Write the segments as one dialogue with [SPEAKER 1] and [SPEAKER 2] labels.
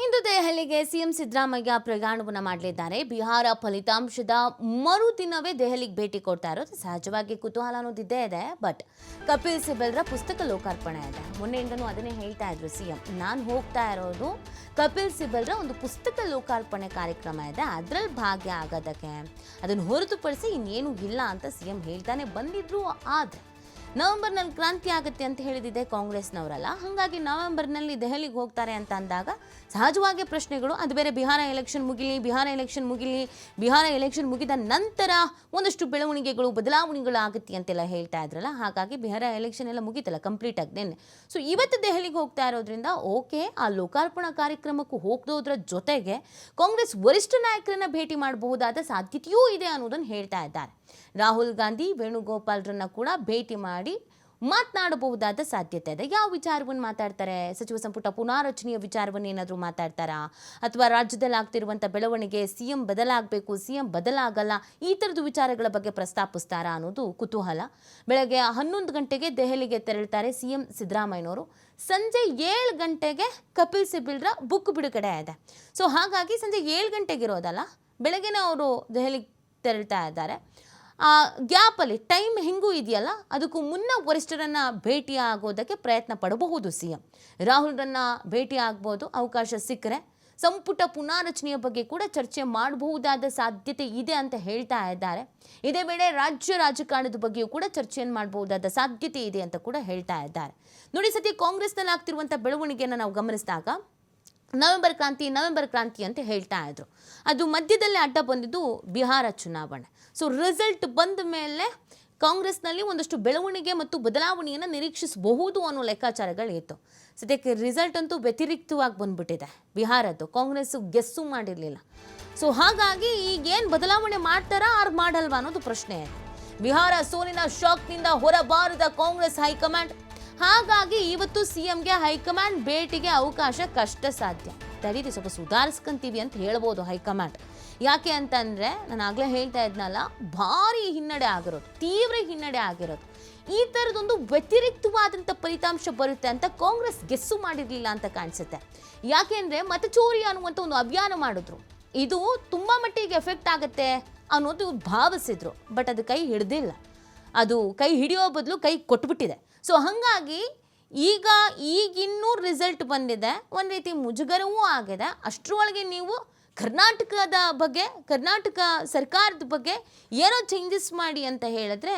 [SPEAKER 1] ಇಂದು ದೆಹಲಿಗೆ ಸಿಎಂ ಸಿದ್ದರಾಮಯ್ಯ ಪ್ರಯಾಣವನ್ನು ಮಾಡಲಿದ್ದಾರೆ. ಬಿಹಾರ ಫಲಿತಾಂಶದ ಮರುದಿನವೇ ದೆಹಲಿಗೆ ಭೇಟಿ ಕೊಡ್ತಾ ಇರೋದು ಸಹಜವಾಗಿ ಕುತೂಹಲ ಅನ್ನೋದಿದ್ದೇ ಇದೆ. ಬಟ್ ಕಪಿಲ್ ಸಿಬಲ್ರ ಪುಸ್ತಕ ಲೋಕಾರ್ಪಣೆ ಇದೆ. ಮೊನ್ನೆಯಿಂದನೂ ಅದನ್ನೇ ಹೇಳ್ತಾ ಇದ್ರು ಸಿಎಂ. ನಾನು ಹೋಗ್ತಾ ಇರೋದು ಕಪಿಲ್ ಸಿಬಲ್ರ ಒಂದು ಪುಸ್ತಕ ಲೋಕಾರ್ಪಣೆ ಕಾರ್ಯಕ್ರಮ ಇದೆ. ಅದರಲ್ಲಿ ಭಾಗ್ಯ ಆಗೋದಕ್ಕೆ ಅದನ್ನು ಹೊರತುಪಡಿಸಿ ಇನ್ನೇನು ಇಲ್ಲ ಅಂತ ಸಿಎಂ ಹೇಳ್ತಾನೆ ಬಂದಿದ್ರು ಆದರೆ. ನವೆಂಬರ್ನಲ್ಲಿ ಕ್ರಾಂತಿ ಆಗುತ್ತೆ ಅಂತ ಹೇಳಿದಿದೆ ಕಾಂಗ್ರೆಸ್ನವರಲ್ಲ. ಹಾಗಾಗಿ ನವೆಂಬರ್ನಲ್ಲಿ ದೆಹಲಿಗೆ ಹೋಗ್ತಾರೆ ಅಂತ ಅಂದಾಗ ಸಹಜವಾಗಿ ಪ್ರಶ್ನೆಗಳು, ಅದು ಬೇರೆ ಬಿಹಾರ ಎಲೆಕ್ಷನ್ ಮುಗಿಲಿ, ಬಿಹಾರ ಎಲೆಕ್ಷನ್ ಮುಗಿಲಿ, ಬಿಹಾರ ಎಲೆಕ್ಷನ್ ಮುಗಿದ ನಂತರ ಒಂದಷ್ಟು ಬೆಳವಣಿಗೆಗಳು, ಬದಲಾವಣೆಗಳು ಆಗುತ್ತೆ ಅಂತೆಲ್ಲ ಹೇಳ್ತಾ ಇದ್ರಲ್ಲ. ಹಾಗಾಗಿ ಬಿಹಾರ ಎಲೆಕ್ಷನ್ ಎಲ್ಲ ಮುಗಿತಲ್ಲ ಕಂಪ್ಲೀಟ್ ಆಗಿ ಸೊ ಇವತ್ತು ದೆಹಲಿಗೆ ಹೋಗ್ತಾ ಇರೋದ್ರಿಂದ ಓಕೆ, ಆ ಲೋಕಾರ್ಪಣಾ ಕಾರ್ಯಕ್ರಮಕ್ಕೂ ಹೋಗೋದ್ರ ಜೊತೆಗೆ ಕಾಂಗ್ರೆಸ್ ವರಿಷ್ಠ ನಾಯಕರನ್ನ ಭೇಟಿ ಮಾಡಬಹುದಾದ ಸಾಧ್ಯತೆಯೂ ಇದೆ ಅನ್ನೋದನ್ನು ಹೇಳ್ತಾ ಇದ್ದಾರೆ. ರಾಹುಲ್ ಗಾಂಧಿ ವೇಣುಗೋಪಾಲ್ರನ್ನ ಕೂಡ ಭೇಟಿ ಮಾಡಿ ಮಾತನಾಡಬಹುದಾದ ಸಾಧ್ಯತೆ ಇದೆ. ಯಾವ ವಿಚಾರವನ್ನು ಮಾತಾಡ್ತಾರೆ? ಸಚಿವ ಸಂಪುಟ ಪುನಾರಚನೆಯ ವಿಚಾರವನ್ನು ಏನಾದರೂ ಮಾತಾಡ್ತಾರಾ? ಅಥವಾ ರಾಜ್ಯದಲ್ಲಿ ಆಗ್ತಿರುವಂಥ ಬೆಳವಣಿಗೆ ಸಿ ಎಂ ಬದಲಾಗಬೇಕು ಸಿ ಎಂ ಬದಲಾಗಲ್ಲ, ಈ ಥರದ ವಿಚಾರಗಳ ಬಗ್ಗೆ ಪ್ರಸ್ತಾಪಿಸ್ತಾರಾ ಅನ್ನೋದು ಕುತೂಹಲ. ಬೆಳಗ್ಗೆ ಹನ್ನೊಂದು ಗಂಟೆಗೆ ದೆಹಲಿಗೆ ತೆರಳುತ್ತಾರೆ ಸಿ ಎಂ ಸಿದ್ದರಾಮಯ್ಯನವರು. ಸಂಜೆ ಏಳು ಗಂಟೆಗೆ ಕಪಿಲ್ ಸಿಬಿಲ್ರ ಬುಕ್ ಬಿಡುಗಡೆ ಇದೆ. ಸೊ, ಹಾಗಾಗಿ ಸಂಜೆ ಏಳು ಗಂಟೆಗೆ ಇರೋದಲ್ಲ, ಬೆಳಗ್ಗೆನೇ ಅವರು ದೆಹಲಿಗೆ ತೆರಳ್ತಾ ಇದ್ದಾರೆ. ಆ, ಗ್ಯಾಪಲ್ಲಿ ಟೈಮ್ ಹೆಂಗೂ ಇದೆಯಲ್ಲ, ಅದಕ್ಕೂ ಮುನ್ನ ವರಿಷ್ಠರನ್ನ ಭೇಟಿ ಆಗೋದಕ್ಕೆ ಪ್ರಯತ್ನ ಪಡಬಹುದು ಸಿ ಎಂ ರಾಹುಲ್ರನ್ನ ಭೇಟಿ ಆಗ್ಬೋದು, ಅವಕಾಶ ಸಿಕ್ಕರೆ ಸಂಪುಟ ಪುನಾರಚನೆಯ ಬಗ್ಗೆ ಕೂಡ ಚರ್ಚೆ ಮಾಡಬಹುದಾದ ಸಾಧ್ಯತೆ ಇದೆ ಅಂತ ಹೇಳ್ತಾ ಇದ್ದಾರೆ. ಇದೇ ವೇಳೆ ರಾಜ್ಯ ರಾಜಕಾರಣದ ಬಗ್ಗೆಯೂ ಕೂಡ ಚರ್ಚೆಯನ್ನು ಮಾಡಬಹುದಾದ ಸಾಧ್ಯತೆ ಇದೆ ಅಂತ ಕೂಡ ಹೇಳ್ತಾ ಇದ್ದಾರೆ. ನೋಡಿ ಸದ್ಯ ಕಾಂಗ್ರೆಸ್ನಲ್ಲಿ ಆಗ್ತಿರುವಂಥ ಬೆಳವಣಿಗೆಯನ್ನು ನಾವು ಗಮನಿಸಿದಾಗ ನವೆಂಬರ್ ಕ್ರಾಂತಿ ನವೆಂಬರ್ ಕ್ರಾಂತಿ ಅಂತ ಹೇಳ್ತಾ ಇದ್ರು. ಅದು ಮಧ್ಯದಲ್ಲೇ ಅಡ್ಡ ಬಂದಿದ್ದು ಬಿಹಾರ ಚುನಾವಣೆ. ಸೊ ರಿಸಲ್ಟ್ ಬಂದ ಮೇಲೆ ಕಾಂಗ್ರೆಸ್ನಲ್ಲಿ ಒಂದಷ್ಟು ಬೆಳವಣಿಗೆ ಮತ್ತು ಬದಲಾವಣೆಯನ್ನು ನಿರೀಕ್ಷಿಸಬಹುದು ಅನ್ನೋ ಲೆಕ್ಕಾಚಾರಗಳಿತ್ತು ಸದ್ಯಕ್ಕೆ ರಿಸಲ್ಟ್ ಅಂತೂ ವ್ಯತಿರಿಕ್ತವಾಗಿ ಬಂದ್ಬಿಟ್ಟಿದೆ. ಬಿಹಾರದ್ದು ಕಾಂಗ್ರೆಸ್ ಗೆಸ್ಸು ಮಾಡಿರಲಿಲ್ಲ. ಸೊ ಹಾಗಾಗಿ ಈಗೇನು ಬದಲಾವಣೆ ಮಾಡ್ತಾರಾ ಆರ್ ಮಾಡಲ್ವಾ ಅನ್ನೋದು ಪ್ರಶ್ನೆ ಬಿಹಾರ ಸೋಲಿನ ಶಾಕ್ನಿಂದ ಹೊರಬಾರದ ಕಾಂಗ್ರೆಸ್ ಹೈಕಮಾಂಡ್ ಹಾಗಾಗಿ ಇವತ್ತು ಸಿಎಂಗೆ ಹೈಕಮಾಂಡ್ ಭೇಟಿಗೆ ಅವಕಾಶ ಕಷ್ಟ ಸಾಧ್ಯ ತಡೀರಿ ಸ್ವಲ್ಪ ಸುಧಾರಿಸ್ಕೊಂತೀವಿ ಅಂತ ಹೇಳ್ಬೋದು ಹೈಕಮಾಂಡ್. ಯಾಕೆ ಅಂತಂದರೆ, ನಾನು ಆಗಲೇ ಹೇಳ್ತಾ ಇದ್ನಲ್ಲ, ಭಾರಿ ಹಿನ್ನಡೆ ಆಗಿರೋದು, ತೀವ್ರ ಹಿನ್ನಡೆ ಆಗಿರೋದು. ಈ ಥರದೊಂದು ವ್ಯತಿರಿಕ್ತವಾದಂಥ ಫಲಿತಾಂಶ ಬರುತ್ತೆ ಅಂತ ಕಾಂಗ್ರೆಸ್ ಗೆಸ್ಸು ಮಾಡಿರಲಿಲ್ಲ ಅಂತ ಕಾಣಿಸುತ್ತೆ. ಯಾಕೆಂದರೆ ಮತಚೋರಿ ಅನ್ನುವಂಥ ಒಂದು ಅಭಿಯಾನ ಮಾಡಿದ್ರು. ಇದು ತುಂಬ ಮಟ್ಟಿಗೆ ಎಫೆಕ್ಟ್ ಆಗುತ್ತೆ ಅನ್ನೋದು ಭಾವಿಸಿದ್ರು, ಬಟ್ ಅದು ಕೈ ಹಿಡ್ದಿಲ್ಲ. ಅದು ಕೈ ಹಿಡಿಯೋ ಬದಲು ಕೈ ಕೊಟ್ಬಿಟ್ಟಿದೆ. ಸೊ ಹಾಗಾಗಿ ಈಗ ಈಗಿನ್ನೂ ರಿಸಲ್ಟ್ ಬಂದಿದೆ. ಒಂದು ರೀತಿ ಮುಜುಗರವೂ ಆಗಿದೆ. ಅಷ್ಟರೊಳಗೆ ನೀವು ಕರ್ನಾಟಕದ ಬಗ್ಗೆ, ಕರ್ನಾಟಕ ಸರ್ಕಾರದ ಬಗ್ಗೆ ಏನೋ ಚೇಂಜಸ್ ಮಾಡಿ ಅಂತ ಹೇಳಿದ್ರೆ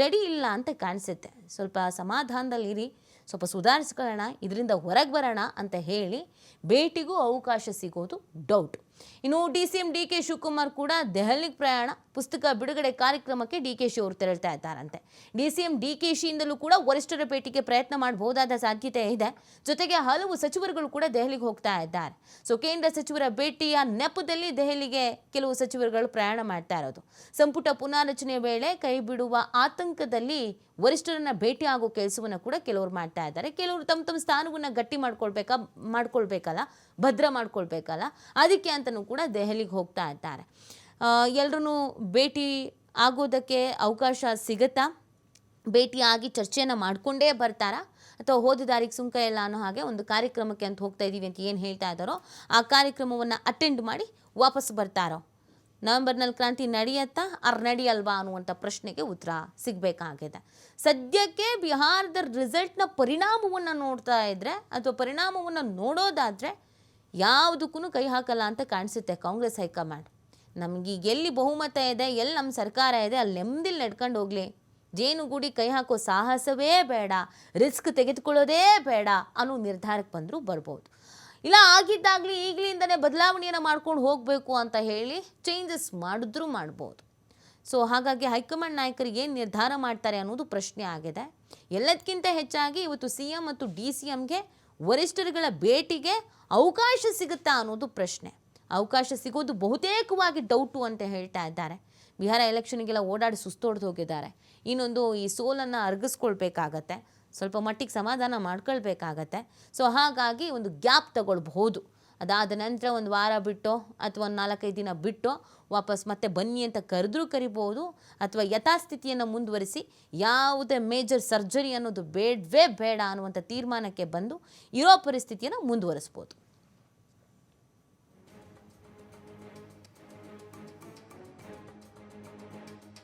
[SPEAKER 1] ರೆಡಿ ಇಲ್ಲ ಅಂತ ಕಾಣಿಸುತ್ತೆ. ಸ್ವಲ್ಪ ಸಮಾಧಾನದಲ್ಲಿರಿ ಸ್ವಲ್ಪ ಸುಧಾರಿಸ್ಕೊಳ್ಳೋಣ. ಇದರಿಂದ ಹೊರಗೆ ಬರೋಣ ಅಂತ ಹೇಳಿ ಭೇಟಿಗೂ ಅವಕಾಶ ಸಿಗೋದು ಡೌಟ್ ಇನ್ನು D C M D K Shivakumar ಕೂಡ ದೆಹಲಿಗೆ ಪ್ರಯಾಣ ಪುಸ್ತಕ ಬಿಡುಗಡೆ ಕಾರ್ಯಕ್ರಮಕ್ಕೆ ಡಿ ಕೆ ಶಿ ಅವರು ತೆರಳ್ತಾ ಇದ್ದಾರಂತೆ. D C M D K ಶಿಯಿಂದಲೂ ಕೂಡ ವರಿಷ್ಠರ ಭೇಟಿಗೆ ಪ್ರಯತ್ನ ಮಾಡಬಹುದಾದ ಸಾಧ್ಯತೆ ಇದೆ. ಜೊತೆಗೆ ಹಲವು ಸಚಿವರುಗಳು ಕೂಡ ದೆಹಲಿಗೆ ಹೋಗ್ತಾ ಇದ್ದಾರೆ. ಸೊ, ಕೇಂದ್ರ ಸಚಿವರ ಭೇಟಿಯ ನೆಪದಲ್ಲಿ ದೆಹಲಿಗೆ ಕೆಲವು ಸಚಿವರುಗಳು ಪ್ರಯಾಣ ಮಾಡ್ತಾ ಇರೋದು. ಸಂಪುಟ ಪುನಾರಚನೆ ವೇಳೆ ಕೈ ಬಿಡುವ ಆತಂಕದಲ್ಲಿ ವರಿಷ್ಠರನ್ನ ಭೇಟಿ ಆಗೋ ಕೆಲಸವನ್ನು ಕೂಡ ಕೆಲವರು ಮಾಡ್ತಾ ಇದ್ದಾರೆ. ಕೆಲವರು ತಮ್ಮ ತಮ್ಮ ಸ್ಥಾನವನ್ನು ಗಟ್ಟಿ ಮಾಡ್ಕೊಳ್ಬೇಕಾ, ಮಾಡ್ಕೊಳ್ಬೇಕಲ್ಲ. ಭದ್ರ ಮಾಡ್ಕೊಳ್ಬೇಕಲ್ಲ? ಅದಕ್ಕೆ ಅಂತಲೂ ಕೂಡ ದೆಹಲಿಗೆ ಹೋಗ್ತಾ ಇದ್ದಾರೆ. ಎಲ್ಲರೂ ಭೇಟಿ ಆಗೋದಕ್ಕೆ ಅವಕಾಶ ಸಿಗುತ್ತಾ? ಭೇಟಿಯಾಗಿ ಚರ್ಚೆಯನ್ನು ಮಾಡಿಕೊಂಡೇ ಬರ್ತಾರಾ? ಅಥವಾ ಹೋದ ದಾರಿಗೆ ಸುಂಕ ಇಲ್ಲ ಅನ್ನೋ ಹಾಗೆ ಒಂದು ಕಾರ್ಯಕ್ರಮಕ್ಕೆ ಅಂತ ಹೋಗ್ತಾ ಇದ್ದೀವಿ ಅಂತ ಏನು ಹೇಳ್ತಾ ಇದ್ದಾರೋ ಆ ಕಾರ್ಯಕ್ರಮವನ್ನು ಅಟೆಂಡ್ ಮಾಡಿ ವಾಪಸ್ ಬರ್ತಾರೋ? ನವೆಂಬರ್ನಲ್ಲಿ ಕ್ರಾಂತಿ ನಡೆಯತ್ತಾ? ಅರ್ ನಡೆಯಲ್ವಾ ಅನ್ನುವಂಥ ಪ್ರಶ್ನೆಗೆ ಉತ್ತರ ಸಿಗಬೇಕಾಗಿದೆ. ಸದ್ಯಕ್ಕೆ ಬಿಹಾರದ ರಿಸಲ್ಟ್ನ ಪರಿಣಾಮವನ್ನು ನೋಡ್ತಾ ಇದ್ದರೆ ಅಥವಾ ಪರಿಣಾಮವನ್ನು ನೋಡೋದಾದರೆ ಯಾವುದಕ್ಕೂ ಕೈ ಹಾಕಲ್ಲ ಅಂತ ಕಾಣಿಸುತ್ತೆ ಕಾಂಗ್ರೆಸ್ ಹೈಕಮಾಂಡ್. ನಮಗೆ ಎಲ್ಲಿ ಬಹುಮತ ಇದೆ, ಎಲ್ಲಿ ನಮ್ಮ ಸರ್ಕಾರ ಇದೆ, ಅಲ್ಲಿ ನೆಮ್ಮದಿಲಿ ನಡ್ಕೊಂಡು ಹೋಗಲಿ. ಜೇನುಗೂಡಿ ಕೈ ಹಾಕೋ ಸಾಹಸವೇ ಬೇಡ, ರಿಸ್ಕ್ ತೆಗೆದುಕೊಳ್ಳೋದೇ ಬೇಡ ಅನ್ನೋ ನಿರ್ಧಾರಕ್ಕೆ ಬಂದರೂ ಬರ್ಬೋದು. ಇಲ್ಲ, ಆಗಿದ್ದಾಗಲಿ ಈಗಲಿಂದನೇ ಬದಲಾವಣೆಯನ್ನು ಮಾಡ್ಕೊಂಡು ಹೋಗಬೇಕು ಅಂತ ಹೇಳಿ ಚೇಂಜಸ್ ಮಾಡಿದ್ರೂ ಮಾಡ್ಬೋದು. ಸೊ ಹಾಗಾಗಿ ಹೈಕಮಾಂಡ್ ನಾಯಕರು ಏನು ನಿರ್ಧಾರ ಮಾಡ್ತಾರೆ ಅನ್ನೋದು ಪ್ರಶ್ನೆ ಆಗಿದೆ. ಎಲ್ಲದಕ್ಕಿಂತ ಹೆಚ್ಚಾಗಿ ಇವತ್ತು ಸಿ ಎಂ ಮತ್ತು ಡಿ ಸಿ ಎಮ್ಗೆ ವರಿಷ್ಠರುಗಳ ಭೇಟಿಗೆ ಅವಕಾಶ ಸಿಗುತ್ತಾ ಅನ್ನೋದು ಪ್ರಶ್ನೆ. ಅವಕಾಶ ಸಿಗೋದು ಬಹುತೇಕವಾಗಿ ಡೌಟು ಅಂತ ಹೇಳ್ತಾ ಇದ್ದಾರೆ. ಬಿಹಾರ ಎಲೆಕ್ಷನ್ಗೆಲ್ಲ ಓಡಾಡಿ ಸುಸ್ತೊಡ್ದು ಹೋಗಿದ್ದಾರೆ. ಇನ್ನೊಂದು ಈ ಸೋಲನ್ನು ಅರ್ಗಿಸ್ಕೊಳ್ಬೇಕಾಗತ್ತೆ. ಸ್ವಲ್ಪ ಮಟ್ಟಿಗೆ ಸಮಾಧಾನ ಮಾಡ್ಕೊಳ್ಬೇಕಾಗತ್ತೆ. ಸೊ ಹಾಗಾಗಿ ಒಂದು ಗ್ಯಾಪ್ ತಗೊಳ್ಬಹುದು. ಅದಾದ ನಂತರ ಒಂದು ವಾರ ಬಿಟ್ಟು ಅಥವಾ ಒಂದು ನಾಲ್ಕೈದು ದಿನ ಬಿಟ್ಟು ವಾಪಸ್ ಮತ್ತೆ ಬನ್ನಿ ಅಂತ ಕರೆದ್ರೂ ಕರಿಬೋದು ಅಥವಾ ಯಥಾಸ್ಥಿತಿಯನ್ನು ಮುಂದುವರಿಸಿ ಯಾವುದೇ ಮೇಜರ್ ಸರ್ಜರಿ ಅನ್ನೋದು ಬೇಡವೇ ಬೇಡ ಅನ್ನುವಂಥ ತೀರ್ಮಾನಕ್ಕೆ ಬಂದು ಇರೋ ಪರಿಸ್ಥಿತಿಯನ್ನು ಮುಂದುವರಿಸ್ಬೋದು.